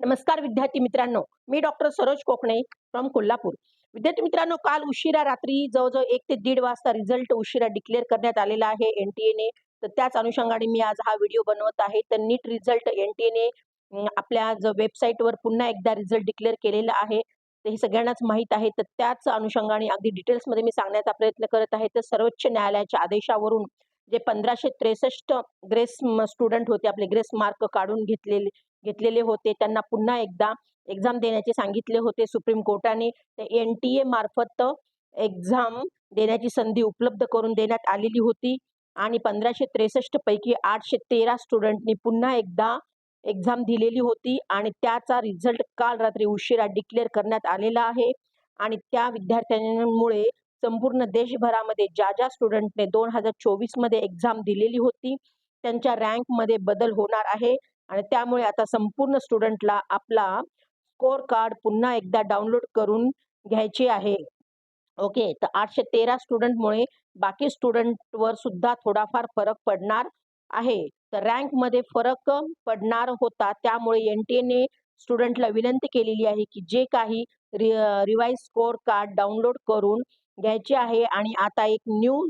नमस्कार विद्यार्थी मित्रांनो मी डॉक्टर सरोज कोकणे फ्रॉम कोल्हापूर. विद्यार्थी मित्रांनो काल उशिरा रात्री जवळजवळ एक ते दीड वाजता रिझल्ट उशिरा डिक्लेअर करण्यात आलेला आहे एन टी एने तर त्याच अनुषंगाने मी आज हा व्हिडिओ बनवत आहे. तर नीट रिझल्ट एन टी एने आपल्या जो वेबसाईटवर पुन्हा एकदा रिझल्ट डिक्लेअर केलेला आहे. तर हे सगळ्यांनाच माहीत आहे. तर त्याच अनुषंगाने अगदी डिटेल्समध्ये मी सांगण्याचा प्रयत्न करत आहे. तर सर्वोच्च न्यायालयाच्या आदेशावरून जे पंधराशे त्रेसष्ट ग्रेस स्टुडंट होते आपले ग्रेस मार्क काढून घेतलेले घेतलेले होते. त्यांना पुन्हा एकदा एक्झाम देण्याचे सांगितले होते सुप्रीम कोर्टाने. ते एन टी ए मार्फत एक्झाम देण्याची संधी उपलब्ध करून देण्यात आलेली होती. आणि पंधराशे त्रेसष्ट पैकी आठशे तेरा स्टुडंटनी पुन्हा एकदा एक्झाम दिलेली होती. आणि त्याचा रिझल्ट काल रात्री उशिरा डिक्लेअर करण्यात आलेला आहे. आणि त्या विद्यार्थ्यांमुळे संपूर्ण देशभरामध्ये ज्या ज्या स्टुडंटने दोन हजार चोवीसमध्ये एक्झाम दिलेली होती त्यांच्या रँकमध्ये बदल होणार आहे. आणि त्यामुळे आता संपूर्ण स्टुडंटला आपला स्कोर कार्ड पुन्हा एकदा डाउनलोड करून घ्यायचे आहे. ओके तर आठशे तेरा स्टुडंटमुळे बाकी स्टुडंटवर सुद्धा थोडाफार फरक पडणार आहे. तर रँकमध्ये फरक पडणार होता त्यामुळे एन टी एने स्टुडंटला विनंती केलेली आहे की जे काही रि रिवाईज स्कोर कार्ड डाउनलोड करून घ्यायचे आहे आणि आता एक न्यू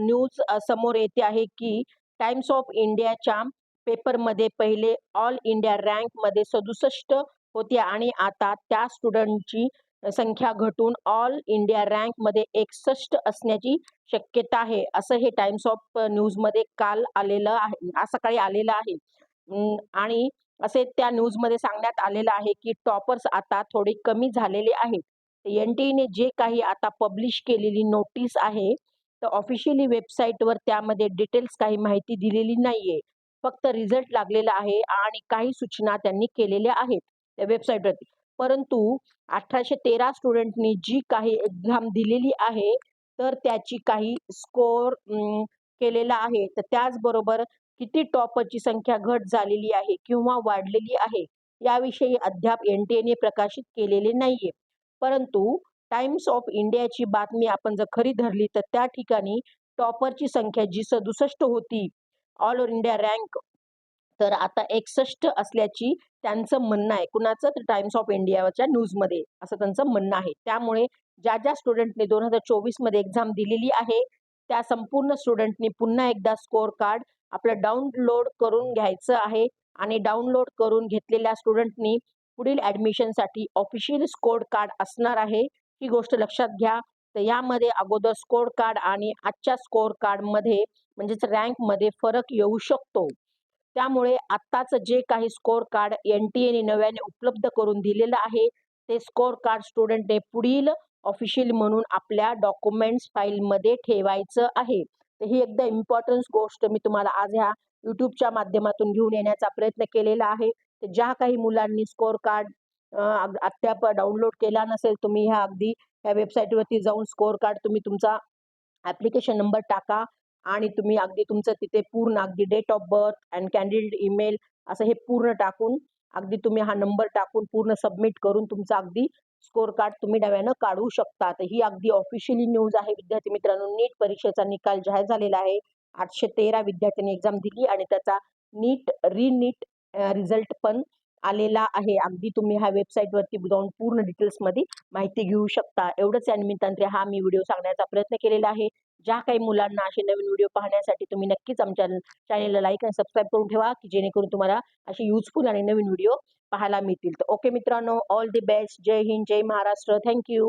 न्यूज समोर येते आहे की टाइम्स ऑफ इंडियाच्या पेपरमध्ये पहिले ऑल इंडिया रँकमध्ये सदुसष्ट होत्या आणि आता त्या स्टुडंटची संख्या घटून ऑल इंडिया रँकमध्ये एकसष्ट असण्याची शक्यता आहे असं हे टाइम्स ऑफ न्यूजमध्ये काल आलेलं आहे आज सकाळी आलेलं आहे. आणि असे त्या न्यूजमध्ये सांगण्यात आलेलं आहे की टॉपर्स आता थोडे कमी झालेले आहेत. एन टीने जे काही आता पब्लिश केलेली नोटीस आहे तर ऑफिशियली वेबसाईटवर त्यामध्ये डिटेल्स काही माहिती दिलेली नाहीये. फक्त रिझल्ट लागलेला आहे आणि काही सूचना त्यांनी केलेल्या आहेत त्या वेबसाईटवरती परंतु अठराशे तेरा स्टुडंटनी जी काही एक्झाम दिलेली आहे तर त्याची काही स्कोर केलेला आहे. तर त्याचबरोबर किती टॉपरची संख्या घट झालेली आहे किंवा वाढलेली आहे याविषयी अद्याप एन टी एने प्रकाशित केलेले नाहीये. परंतु टाइम्स ऑफ इंडियाची बातमी आपण जर खरी धरली तर त्या ठिकाणी टॉपरची संख्या जी सदुसष्ट होती ऑल ओव्हर इंडिया रँक. तर आता एकसष्ट असल्याची त्यांचं म्हणणं आहे. कुणाचं? तर टाइम्स ऑफ इंडियाच्या न्यूजमध्ये असं त्यांचं म्हणणं आहे. त्यामुळे ज्या ज्या स्टुडंटने दोन हजार चोवीसमध्ये एक्झाम दिलेली आहे त्या संपूर्ण स्टुडंटनी पुन्हा एकदा स्कोअर कार्ड आपलं डाउनलोड करून घ्यायचं आहे आणि डाउनलोड करून घेतलेल्या स्टुडंटनी पुढील ॲडमिशनसाठी ऑफिशियल स्कोर कार्ड असणार आहे. ही गोष्ट लक्षात घ्या. तर यामध्ये अगोदर स्कोर कार्ड आणि आजच्या स्कोर कार्डमध्ये म्हणजेच रँकमध्ये फरक येऊ शकतो. त्यामुळे आत्ताचं जे काही स्कोअर कार्ड एन टी एने नव्याने उपलब्ध करून दिलेलं आहे ते स्कोअर कार्ड स्टुडंटने पुढील ऑफिशियल म्हणून आपल्या डॉक्युमेंट्स फाईलमध्ये ठेवायचं आहे. तर ही एकदा इम्पॉर्टन्स गोष्ट मी तुम्हाला आज ह्या यूट्यूबच्या माध्यमातून घेऊन येण्याचा प्रयत्न केलेला आहे. तर ज्या काही मुलांनी स्कोअर कार्ड अद्याप डाउनलोड केला नसेल तुम्ही ह्या अगदी ह्या वेबसाईटवरती जाऊन स्कोअर कार्ड तुम्ही तुमचा ॲप्लिकेशन नंबर टाका. आणि तुम्ही अगदी तुमचं तिथे पूर्ण अगदी date of birth and candidate email असं हे पूर्ण टाकून अगदी तुम्ही हा नंबर टाकून पूर्ण सबमिट करून तुमचा अगदी स्कोर कार्ड तुम्ही नव्यानं काढू शकता. तर ही अगदी ऑफिशियली न्यूज आहे. विद्यार्थी मित्रांनो नीट परीक्षेचा निकाल जाहीर झालेला आहे. आठशे तेरा विद्यार्थ्यांनी एक्झाम दिली आणि त्याचा नीट रिनीट रिझल्ट पण आलेला आहे. अगदी तुम्ही ह्या वेबसाईटवरती जाऊन पूर्ण डिटेल्समध्ये माहिती घेऊ शकता. एवढंच या निमित्ताने हा मी व्हिडिओ सांगण्याचा प्रयत्न केलेला आहे. ज्या काही मुलांना असे नवीन व्हिडिओ पाहण्यासाठी तुम्ही नक्कीच आमच्या चॅनेलला लाईक आणि सबस्क्राईब करून ठेवा की जेणेकरून तुम्हाला असे युजफुल आणि नवीन व्हिडिओ पाहायला मिळतील. तर ओके मित्रांनो all the best Jai Hind Jai Maharashtra. Thank you